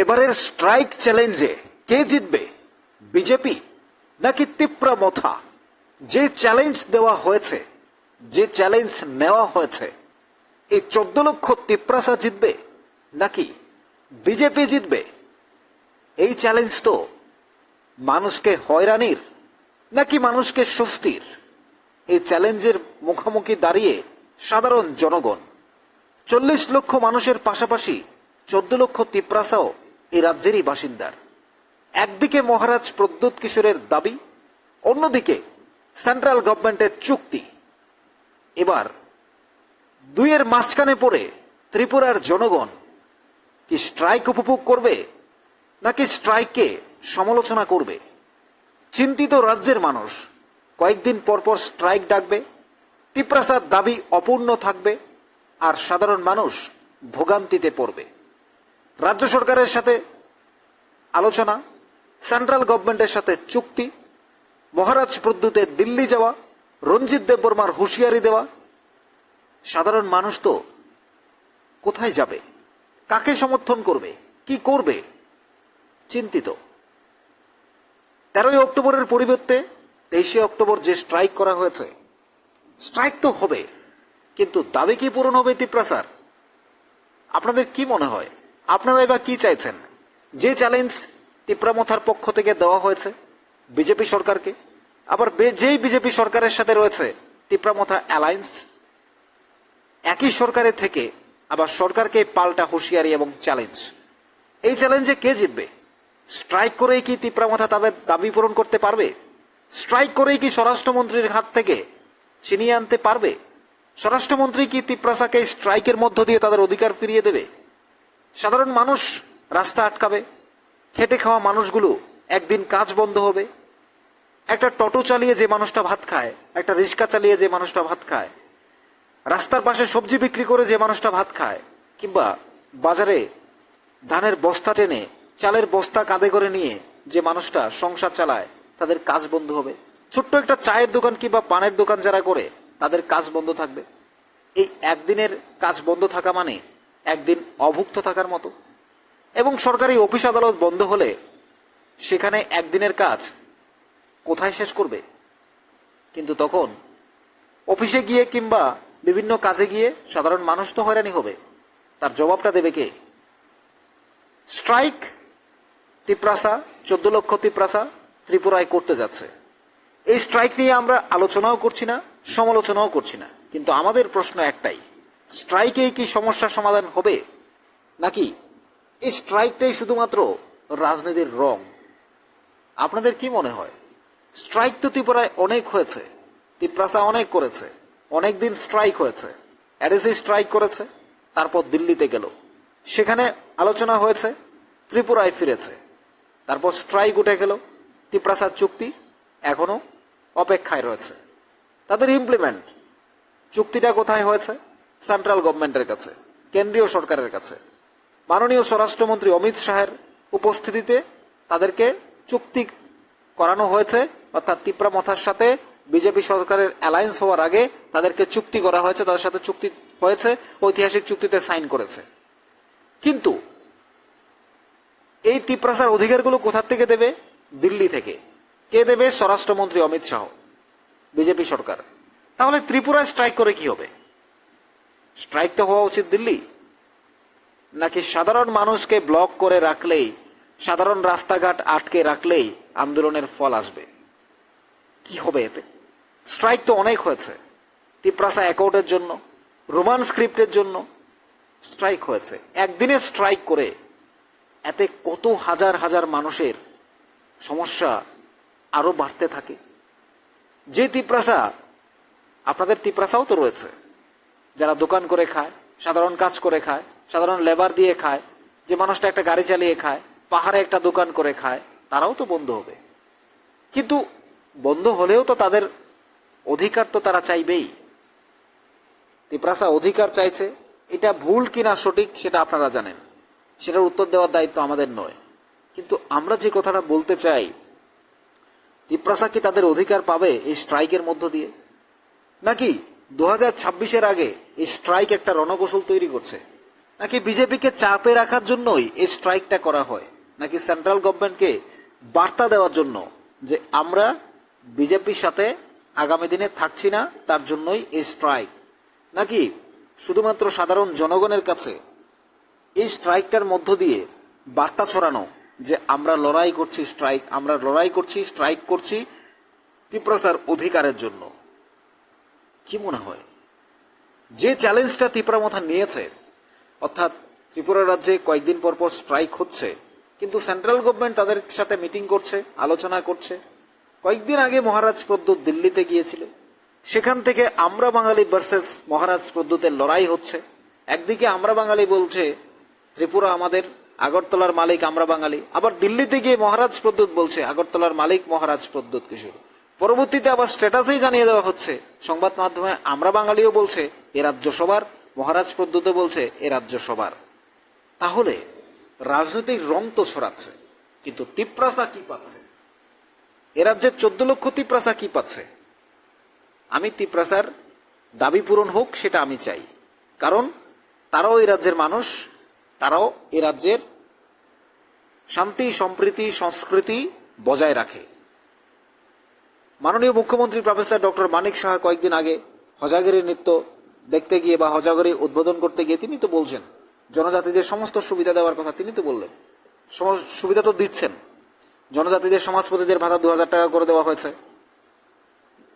এবারের স্ট্রাইক চ্যালেঞ্জে কে জিতবে? বিজেপি নাকি তিপ্রা মথা? যে চ্যালেঞ্জ দেওয়া হয়েছে, যে চ্যালেঞ্জ নেওয়া হয়েছে, এই চোদ্দ লক্ষ তিপ্রাসা জিতবে নাকি বিজেপি জিতবে? এই চ্যালেঞ্জ তো মানুষকে হয়রানির নাকি মানুষকে স্বস্তির? এই চ্যালেঞ্জের মুখোমুখি দাঁড়িয়ে সাধারণ জনগণ, চল্লিশ লক্ষ মানুষের পাশাপাশি চোদ্দ লক্ষ তিপ্রাসাও এই রাজ্যেরই বাসিন্দার। একদিকে মহারাজ প্রদ্যুৎ কিশোরের দাবি, অন্যদিকে সেন্ট্রাল গভর্নমেন্টের চুক্তি। এবার দুইয়ের মাঝখানে পড়ে ত্রিপুরার জনগণ কি স্ট্রাইক উপভোগ করবে, নাকি স্ট্রাইককে সমালোচনা করবে? চিন্তিত রাজ্যের মানুষ কয়েকদিন পর পর স্ট্রাইক ডাকবে, তিপ্রাসার দাবি অপূর্ণ থাকবে, আর সাধারণ মানুষ ভোগান্তিতে পড়বে। রাজ্য সরকারের সাথে আলোচনা সেন্ট্রাল গভর্নমেন্টের সাথে চুক্তি, মহারাজ প্রদ্যুতে দিল্লি যাওয়া, রঞ্জিত দেববর্মার হুঁশিয়ারি দেওয়া। সাধারণ মানুষ তো কোথায় যাবে? কাকে সমর্থন করবে? কি করবে? চিন্তিত। তেরোই অক্টোবরের পরিবর্তে তেইশে অক্টোবর যে স্ট্রাইক করা হয়েছে স্ট্রাইক তো হবে, কিন্তু দাবি কি পূরণ হবে তিপ্রাসার আপনাদের কি মনে হয়? আপনারা এবার কি চাইছেন? যে চ্যালেঞ্জ তিপ্রামথার পক্ষ থেকে দেওয়া হয়েছে বিজেপি সরকারকে, আবার যেই বিজেপি সরকারের সাথে রয়েছে তিপ্রামথা অ্যালায়েন্স একই সরকারের থেকে আবার সরকারকে পাল্টা হুঁশিয়ারি এবং চ্যালেঞ্জ এই চ্যালেঞ্জে কে জিতবে? স্ট্রাইক করেই কি তিপ্রামথা তাদের দাবি পূরণ করতে পারবে? স্ট্রাইক করেই কি স্বরাষ্ট্রমন্ত্রীর হাত থেকে ছিনিয়ে আনতে পারবে? স্বরাষ্ট্রমন্ত্রী কি তিপ্রাসাকে স্ট্রাইকের মধ্য দিয়ে তাদের অধিকার ফিরিয়ে দেবে? সাধারণ মানুষ রাস্তা আটকাবে, খেটে খাওয়া মানুষগুলো একদিন কাজ বন্ধ হবে। একটা টোটো চালিয়ে যে মানুষটা ভাত খায়, একটা রিক্সা চালিয়ে যে মানুষটা ভাত খায়, রাস্তার পাশে সবজি বিক্রি করে যে মানুষটা ভাত খায়, কিংবা বাজারে ধানের বস্তা টেনে, চালের বস্তা কাঁধে করে নিয়ে যে মানুষটা সংসার চালায়, তাদের কাজ বন্ধ হবে। ছোট্ট একটা চায়ের দোকান কিংবা পানের দোকান যারা করে, তাদের কাজ বন্ধ থাকবে। এই একদিনের কাজ বন্ধ থাকা মানে একদিন অভুক্ত থাকার মতো। এবং সরকারি অফিস আদালত বন্ধ হলে সেখানে একদিনের কাজ কোথায় শেষ করবে? কিন্তু তখন অফিসে গিয়ে কিংবা বিভিন্ন কাজে গিয়ে সাধারণ মানুষ তো হয়রানি হবে। তার জবাবটা দেবে কে? স্ট্রাইক তিপ্রাসা, চোদ্দ লক্ষ তিপ্রাসা ত্রিপুরায় করতে যাচ্ছে। এই স্ট্রাইক নিয়ে আমরা আলোচনাও করছি না, সমালোচনাও করছি না। কিন্তু আমাদের প্রশ্ন একটাই স্ট্রাইকেই কি সমস্যার সমাধান হবে? নাকি এই স্ট্রাইকটাই শুধুমাত্র রাজনীতির রং? আপনাদের কি মনে হয়? স্ট্রাইক তো ত্রিপুরায় অনেক হয়েছে, তিপ্রাসা অনেক করেছে অনেক দিন স্ট্রাইক হয়েছে। অ্যাডিসি স্ট্রাইক করেছে, তারপর দিল্লিতে গেল। সেখানে আলোচনা হয়েছে, ত্রিপুরায় ফিরেছে। তারপর স্ট্রাইক উঠে গেল, তিপ্রাসার চুক্তি এখনও অপেক্ষায় রয়েছে। তাদের ইমপ্লিমেন্ট চুক্তিটা কোথায় হয়েছে? সেন্ট্রাল গভর্নমেন্টের কাছে, কেন্দ্রীয় সরকারের কাছে। মাননীয় স্বরাষ্ট্রমন্ত্রী অমিত শাহের উপস্থিতিতে তাদেরকে চুক্তি করানো হয়েছে, অর্থাৎ তিপ্রা মথার সাথে বিজেপি সরকারের অ্যালায়েন্স হওয়ার আগে তাদেরকে চুক্তি করা হয়েছে, তাদের সাথে চুক্তি হয়েছে, ঐতিহাসিক চুক্তিতে সাইন করেছে। কিন্তু এই তিপ্রাসার অধিকারগুলো কোথার থেকে দেবে? দিল্লি থেকে। কে দেবে? স্বরাষ্ট্রমন্ত্রী অমিত শাহ, বিজেপি সরকার। তাহলে ত্রিপুরায় স্ট্রাইক করে কি হবে? স্ট্রাইক তো হওয়া উচিত দিল্লি। নাকি সাধারণ মানুষকে ব্লক করে রাখলেই, সাধারণ রাস্তাঘাট আটকে রাখলেই আন্দোলনের ফল আসবে? কি হবে এতে? স্ট্রাইক তো অনেক হয়েছে। তিপ্রাসা অ্যাকাউন্টের জন্য, রোমান স্ক্রিপ্টের জন্য স্ট্রাইক হয়েছে। একদিনে স্ট্রাইক করে এতে কত হাজার হাজার মানুষের সমস্যা আরও বাড়তে থাকে। যে তিপ্রাসা, আপনাদের তিপ্রাসাও তো রয়েছে। যারা দোকান করে খায়, সাধারণ কাজ করে খায়, সাধারণ লেবার দিয়ে খায়, যে মানুষটা একটা গাড়ি চালিয়ে খায়, পাহাড়ে একটা দোকান করে খায়, তারাও তো বন্ধ হবে। কিন্তু বন্ধ হলেও তো তাদের অধিকার তো তারা চাইবেই। তিপ্রাসা অধিকার চাইছে, এটা ভুল কিনা সঠিক সেটা আপনারা জানেন। সেটার উত্তর দেওয়ার দায়িত্ব আমাদের নয়। কিন্তু আমরা যে কথাটা বলতে চাই, তিপ্রাসা কি তাদের অধিকার পাবে এই স্ট্রাইকের মধ্য দিয়ে? নাকি দু হাজার ছাব্বিশের আগে এই স্ট্রাইক একটা রণকৌশল তৈরি করছে। নাকি বিজেপিকে চাপে রাখার জন্যই এই স্ট্রাইকটা করা হয়? নাকি সেন্ট্রাল গভর্নমেন্টকে বার্তা দেওয়ার জন্য যে আমরা বিজেপির সাথে আগামী দিনে থাকছি না, তার জন্যই এই স্ট্রাইক? নাকি শুধুমাত্র সাধারণ জনগণের কাছে এই স্ট্রাইকটার মধ্য দিয়ে বার্তা ছড়ানো যে আমরা লড়াই করছি স্ট্রাইক, আমরা লড়াই করছি, স্ট্রাইক করছি ত্রিপুরাসার অধিকারের জন্য? কি মনে হয়? যে চ্যালেঞ্জটা ত্রিপুরা মাথা নিয়েছে, অর্থাৎ ত্রিপুরা রাজ্যে কয়েকদিন পর পর স্ট্রাইক হচ্ছে, কিন্তু সেন্ট্রাল গভর্নমেন্ট তাদের সাথে মিটিং করছে, আলোচনা করছে। কয়েকদিন আগে মহারাজ প্রদ্যুৎ দিল্লিতে গিয়েছিল। সেখান থেকে আমরা বাঙালি ভার্সেস মহারাজ প্রদ্যুতের লড়াই হচ্ছে। একদিকে আমরা বাঙালি বলছে, ত্রিপুরা আমাদের আগরতলার মালিক, আমরা বাঙালি। আবার দিল্লিতে গিয়ে মহারাজ প্রদ্যুৎ বলছে, আগরতলার মালিক মহারাজ প্রদ্যুৎ কিশোর পরবর্তীতে আবার স্ট্যাটাসেই জানিয়ে দেওয়া হচ্ছে। সংবাদ মাধ্যমে আমরা বাঙালিও বলছে, এ রাজ্য সবার। মহারাজ প্রদ্যুৎও বলছে, এ রাজ্য সবার। তাহলে রাজনৈতিক রং তো ছড়াচ্ছে, কিন্তু তিপ্রাসা কি পাচ্ছে? এ রাজ্যের চোদ্দ লক্ষ তিপ্রাসা কি পাচ্ছে? আমি তিপ্রাসার দাবি পূরণ হোক, সেটা আমি চাই। কারণ তারাও এই রাজ্যের মানুষ, তারাও এ রাজ্যের শান্তি, সম্প্রীতি, সংস্কৃতি বজায় রাখে। মাননীয় মুখ্যমন্ত্রী প্রফেসর ডক্টর মানিক সাহা কয়েকদিন আগে হজাগিরি নৃত্য দেখতে গিয়ে বা হজাগরি উদ্বোধন করতে গিয়ে তিনি তো বলছেন, জনজাতিদের সমস্ত সুবিধা দেওয়ার কথা তিনি তো বললেন। সুবিধা তো দিচ্ছেন। জনজাতিদের সমাজপতিদের ভাতা দু হাজার টাকা করে দেওয়া হয়েছে।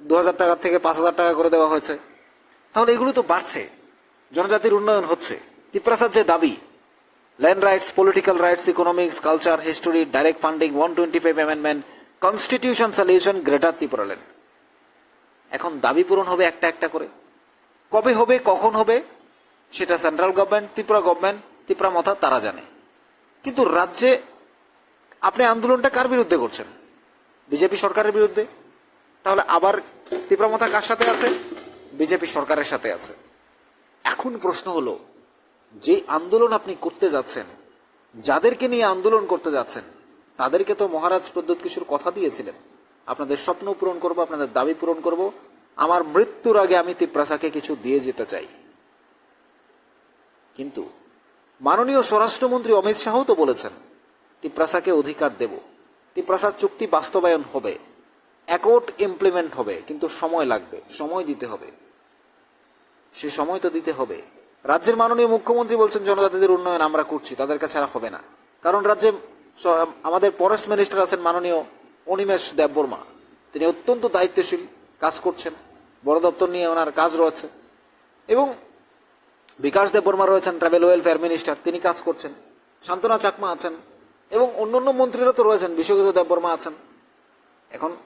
দু হাজার টাকা থেকে পাঁচ হাজার টাকা করে দেওয়া হয়েছে। তাহলে এগুলো তো বাড়ছে। জনজাতির উন্নয়ন হচ্ছে। তিপ্রাসার যে দাবি land rights political rights economics culture history direct funding one twenty five amendment constitution solution greater Tripura land এখন দাবি পূরণ হবে একটা একটা করে। কবে হবে, কখন হবে, সেটা central government Tripura government Tripura Motha, তারা জানে। কিন্তু রাজ্যে আপনি আন্দোলনটা কার বিরুদ্ধে করছেন? বিজেপি সরকারের বিরুদ্ধে? তাহলে আবার ত্রিপুরা মথা কার সাথে আছে? বিজেপি সরকারের সাথে আছে। এখন প্রশ্ন হলো, যে আন্দোলন আপনি করতে যাচ্ছেন, যাদেরকে নিয়ে আন্দোলন করতে যাচ্ছেন তাদেরকে তো মহারাজ প্রদ্যুৎ কিশোর কথা দিয়েছিলেন। আপনাদের স্বপ্ন পূরণ করব, আপনাদের দাবি পূরণ করব। আমার মৃত্যুর আগে আমি তিপ্রাসাকে কিছু দিয়ে যেতে চাই। কিন্তু মাননীয় স্বরাষ্ট্রমন্ত্রী অমিত শাহও তো বলেছেন, তিপ্রাসাকে অধিকার দেব। তিপ্রাসার চুক্তি বাস্তবায়ন হবে অ্যাকোর্ড ইমপ্লিমেন্ট হবে, কিন্তু সময় লাগবে, সময় দিতে হবে। সে সময় তো দিতে হবে। রাজ্যের মাননীয় মুখ্যমন্ত্রী বলছেন, জনজাতিদের উন্নয়ন আমরা করছি, তাদের কাছে আর হবে না। কারণ রাজ্যে আমাদের ফরেস্ট মিনিস্টার আছেন মাননীয় অনিমেষ দেববর্মা তিনি অত্যন্ত দায়িত্বশীল, কাজ করছেন। বড় দপ্তর নিয়ে ওনার কাজ রয়েছে। এবং বিকাশ দেববর্মা রয়েছেন ট্রাভেল ওয়েলফেয়ার মিনিস্টার তিনি কাজ করছেন। শান্তনা চাকমা আছেন এবং অন্যান্য মন্ত্রীরা তো রয়েছেন, বিশ্বজিৎ দেববর্মা আছেন। এখন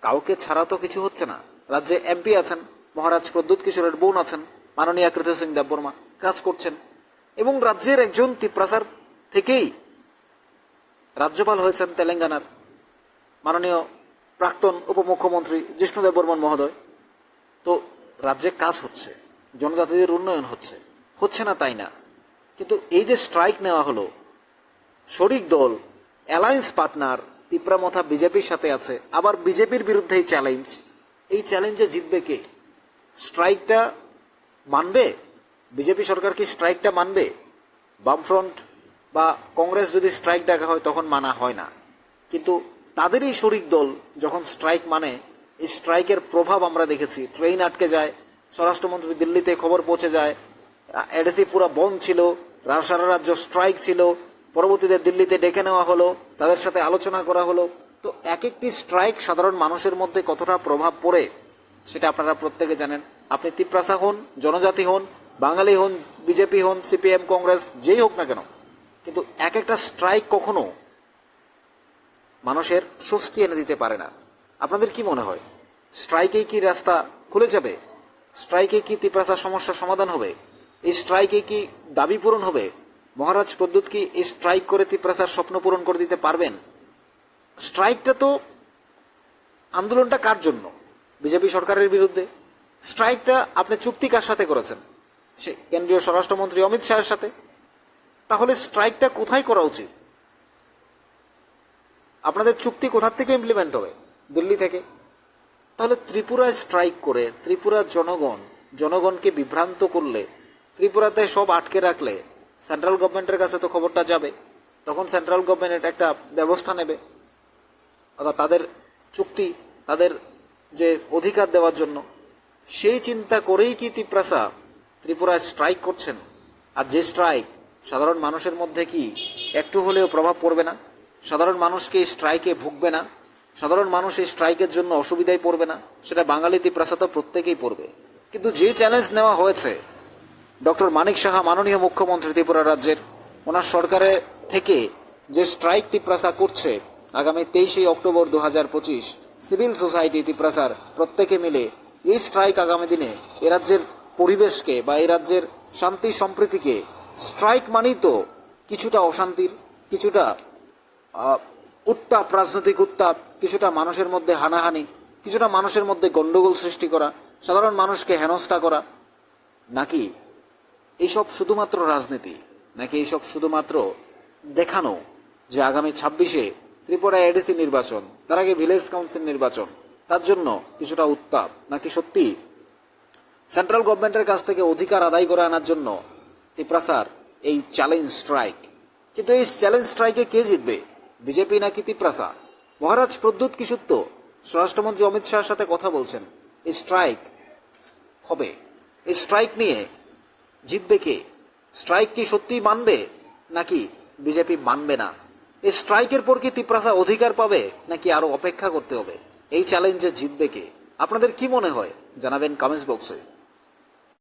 কাউকে ছাড়া তো কিছু হচ্ছে না। রাজ্যে এমপি আছেন, মহারাজ প্রদ্যুৎ কিশোরের বোন আছেন, মাননীয় কৃত সিং দেববর্মা কাজ করছেন। এবং রাজ্যের একজন তিপ্রাসার থেকেই রাজ্যপাল হয়েছেন তেলেঙ্গানার মাননীয় প্রাক্তন উপমুখ্যমন্ত্রী জিষ্ণু দেববর্মন মহোদয়। তো রাজ্যে কাজ হচ্ছে, জনজাতিদের উন্নয়ন হচ্ছে হচ্ছে না তাই না? কিন্তু এই যে স্ট্রাইক নেওয়া হলো, শরিক দল, অ্যালায়েন্স পার্টনার তিপ্রামথা বিজেপির সাথে আছে, আবার বিজেপির বিরুদ্ধে এই চ্যালেঞ্জ, এই চ্যালেঞ্জে জিতবে কে? স্ট্রাইকটা মানবে? বিজেপি সরকার কি স্ট্রাইকটা মানবে? বামফ্রন্ট বা কংগ্রেস যদি স্ট্রাইক ডাকা হয়, তখন মানা হয় না। কিন্তু তাদেরই শরিক দল যখন স্ট্রাইক মানে এই স্ট্রাইকের প্রভাব আমরা দেখেছি। ট্রেন আটকে যায়, স্বরাষ্ট্রমন্ত্রী দিল্লিতে খবর পৌঁছে যায় এডিসি পুরা বন্ধ ছিল সারা রাজ্য স্ট্রাইক ছিল, পরবর্তীতে দিল্লিতে ডেকে নেওয়া হলো, তাদের সাথে আলোচনা করা হলো। তো এক একটি স্ট্রাইক সাধারণ মানুষের মধ্যে কতটা প্রভাব পড়ে, সেটা আপনারা প্রত্যেকে জানেন। আপনি তিপ্রাসা হন, জনজাতি হন, বাঙালি হন, বিজেপি হন, সিপিএম, কংগ্রেস, যেই হোক না কেন কিন্তু এক একটা স্ট্রাইক কখনো মানুষের স্বস্তি এনে দিতে পারে না। আপনাদের কি মনে হয়? স্ট্রাইকেই কি রাস্তা খুলে যাবে? স্ট্রাইকে কি তিপ্রাসার সমস্যার সমাধান হবে? এই স্ট্রাইকে কি দাবি পূরণ হবে? মহারাজ প্রদ্যুৎ কি এই স্ট্রাইক করে তিপ্রাসার স্বপ্ন পূরণ করে দিতে পারবেন? স্ট্রাইকটা তো আন্দোলনটা কার জন্য? বিজেপি সরকারের বিরুদ্ধে। স্ট্রাইকটা আপনি চুক্তি কার সাথে করেছেন? সে কেন্দ্রীয় স্বরাষ্ট্রমন্ত্রী অমিত শাহের সাথে। তাহলে স্ট্রাইকটা কোথায় করা উচিত? আপনাদের চুক্তি কোথার থেকে ইমপ্লিমেন্ট হবে? দিল্লি থেকে। তাহলে ত্রিপুরায় স্ট্রাইক করে, ত্রিপুরার জনগণ, জনগণকে বিভ্রান্ত করলে, ত্রিপুরাতে সব আটকে রাখলে সেন্ট্রাল গভর্নমেন্টের কাছে তো খবরটা যাবে। তখন সেন্ট্রাল গভর্নমেন্ট একটা ব্যবস্থা নেবে। অর্থাৎ তাদের চুক্তি, তাদের যে অধিকার দেওয়ার জন্য। সেই চিন্তা করেই কি তিপ্রাসা ত্রিপুরায় স্ট্রাইক করছেন? আর যে স্ট্রাইক সাধারণ মানুষের মধ্যে কি একটু হলেও প্রভাব পড়বে না? সাধারণ মানুষকে এই স্ট্রাইকে ভুগবে না? সাধারণ মানুষ এই স্ট্রাইকের জন্য অসুবিধায় পড়বে না? সেটা বাঙালি তিপ্রাসা তো প্রত্যেকেই পড়বে। কিন্তু যে চ্যালেঞ্জ নেওয়া হয়েছে, ডক্টর মানিক সাহা মাননীয় মুখ্যমন্ত্রী ত্রিপুরা রাজ্যের, ওনার সরকারের থেকে যে স্ট্রাইক তিপ্রাসা করছে, আগামী তেইশে অক্টোবর দু হাজার পঁচিশ, সিভিল সোসাইটি তিপ্রাসার প্রত্যেকে মিলে এই স্ট্রাইক আগামী দিনে এ রাজ্যের পরিবেশকে বা এই রাজ্যের শান্তি সম্প্রীতিকে স্ট্রাইক মানেই তো কিছুটা অশান্তির, কিছুটা উত্তাপ, রাজনৈতিক উত্তাপ, কিছুটা মানুষের মধ্যে হানাহানি, কিছুটা মানুষের মধ্যে গন্ডগোল সৃষ্টি করা, সাধারণ মানুষকে হেনস্থা করা। নাকি এইসব শুধুমাত্র রাজনীতি? নাকি এইসব শুধুমাত্র দেখানো যে আগামী ছাব্বিশে ত্রিপুরা এডিসি নির্বাচন, তার আগে ভিলেজ কাউন্সিল নির্বাচন, তার জন্য কিছুটা উত্তাপ? নাকি সত্যি সেন্ট্রাল গভর্নমেন্টের কাছ থেকে অধিকার আদায় করে আনার জন্য তিপ্রাসার, এই চ্যালেঞ্জ স্ট্রাইক কিন্তু এই চ্যালেঞ্জ স্ট্রাইকে কে জিতবে? বিজেপি নাকি তিপ্রাসা মহারাজ প্রদ্যুৎ কিশোর তো স্বরাষ্ট্রমন্ত্রী অমিত শাহের সাথে কথা বলছেন। এই স্ট্রাইক হবে। এই স্ট্রাইক নিয়ে জিতবে কে? স্ট্রাইক কি সত্যি মানবে, নাকি বিজেপি মানবে না? এই স্ট্রাইকের পর কি তিপ্রাসা অধিকার পাবে, নাকি আরও অপেক্ষা করতে হবে? এই চ্যালেঞ্জে জিতবে কে? আপনাদের কি মনে হয়? জানাবেন কমেন্টস বক্সে